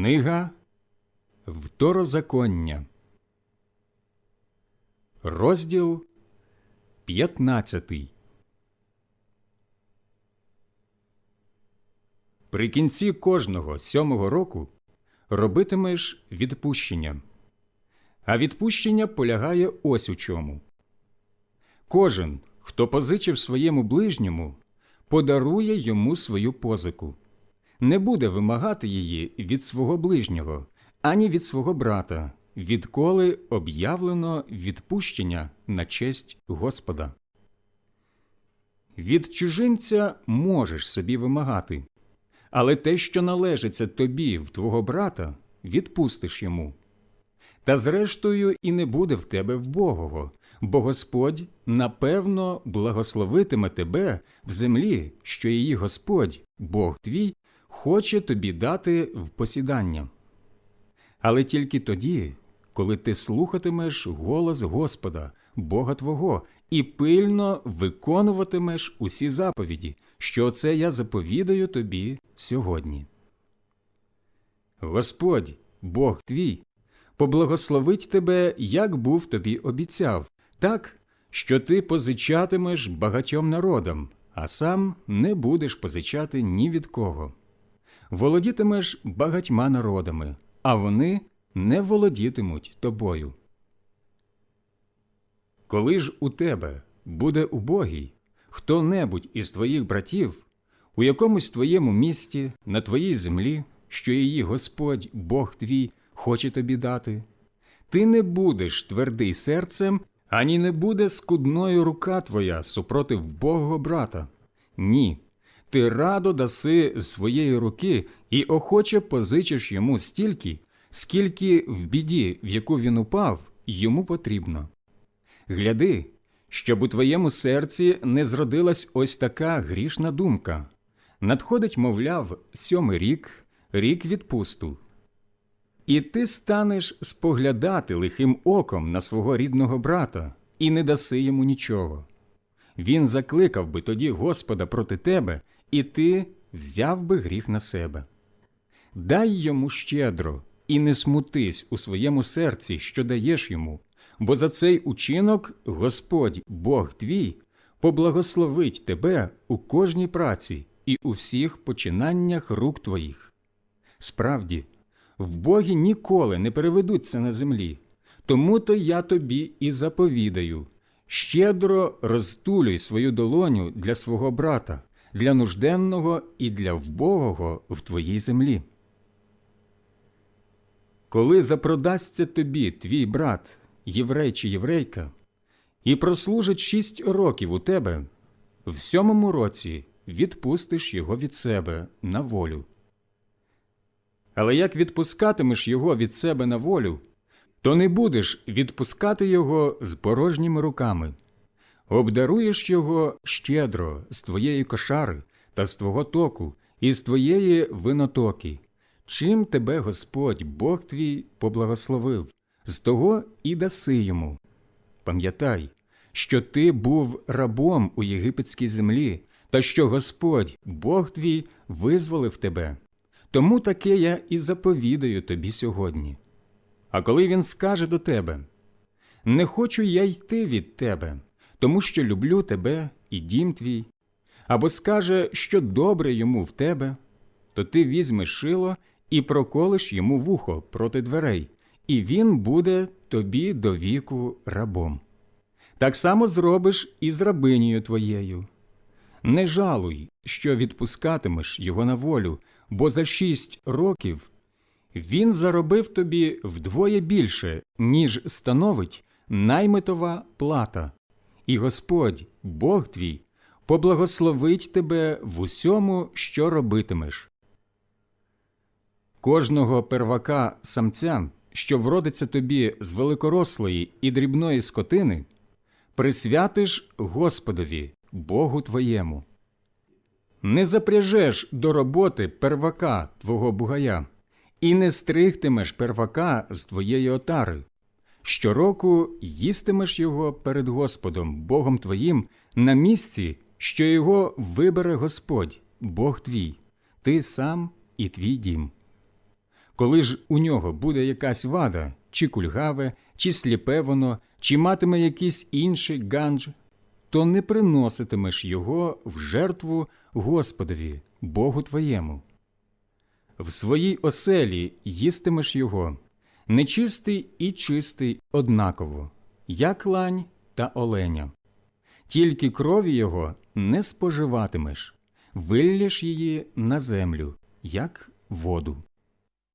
Книга Второзаконня, розділ 15 При кінці кожного сьомого року робитимеш відпущення. А відпущення полягає ось у чому. Кожен, хто позичив своєму ближньому, подарує йому свою позику не буде вимагати її від свого ближнього, ані від свого брата, відколи об'явлено відпущення на честь Господа. Від чужинця можеш собі вимагати, але те, що належиться тобі в твого брата, відпустиш йому. Та зрештою і не буде в тебе вбогого, бо Господь напевно благословитиме тебе в землі, що її Господь, Бог твій, хоче тобі дати в посідання. Але тільки тоді, коли ти слухатимеш голос Господа, Бога Твого, і пильно виконуватимеш усі заповіді, що це я заповідаю тобі сьогодні. Господь, Бог твій, поблагословить тебе, як був тобі обіцяв, так, що ти позичатимеш багатьом народам, а сам не будеш позичати ні від кого володітимеш багатьма народами, а вони не володітимуть тобою. Коли ж у тебе буде убогий хто небудь із твоїх братів у якомусь твоєму місті, на твоїй землі, що її Господь Бог твій хоче тобі дати, ти не будеш твердий серцем, ані не буде скудною рука твоя супротив вбогого брата. Ні ти радо даси своєї руки і охоче позичиш йому стільки, скільки в біді, в яку він упав, йому потрібно. Гляди, щоб у твоєму серці не зродилась ось така грішна думка. Надходить, мовляв, сьомий рік, рік відпусту. І ти станеш споглядати лихим оком на свого рідного брата і не даси йому нічого. Він закликав би тоді Господа проти тебе і ти взяв би гріх на себе. Дай йому щедро і не смутись у своєму серці, що даєш йому, бо за цей учинок Господь, Бог твій, поблагословить тебе у кожній праці і у всіх починаннях рук твоїх. Справді, в Богі ніколи не переведуться на землі, тому то я тобі і заповідаю щедро розтулюй свою долоню для свого брата для нужденного і для вбогого в твоїй землі. Коли запродасться тобі твій брат, єврей чи єврейка, і прослужить шість років у тебе, в сьомому році відпустиш його від себе на волю. Але як відпускатимеш його від себе на волю, то не будеш відпускати його з порожніми руками обдаруєш його щедро з твоєї кошари та з твого току і з твоєї винотоки, чим тебе Господь Бог твій поблагословив, з того і даси йому. Пам'ятай, що ти був рабом у єгипетській землі, та що Господь, Бог твій, визволив тебе. Тому таке я і заповідаю тобі сьогодні. А коли він скаже до тебе Не хочу я йти від тебе, тому що люблю тебе і дім твій, або скаже, що добре йому в тебе, то ти візьмеш шило і проколиш йому вухо проти дверей, і він буде тобі до віку рабом. Так само зробиш і з рабинею твоєю. Не жалуй, що відпускатимеш його на волю, бо за шість років він заробив тобі вдвоє більше, ніж становить наймитова плата і Господь, Бог твій, поблагословить тебе в усьому, що робитимеш. Кожного первака самця, що вродиться тобі з великорослої і дрібної скотини, присвятиш Господові, Богу твоєму. Не запряжеш до роботи первака твого бугая, і не стригтимеш первака з твоєї отари, Щороку їстимеш його перед Господом, Богом твоїм, на місці, що його вибере Господь, Бог твій, ти сам і твій дім. Коли ж у нього буде якась вада, чи кульгаве, чи сліпе воно, чи матиме якийсь інший ганж, то не приноситимеш його в жертву Господові, Богу твоєму. В своїй оселі їстимеш його, нечистий і чистий однаково, як лань та оленя. Тільки крові його не споживатимеш, виллєш її на землю, як воду.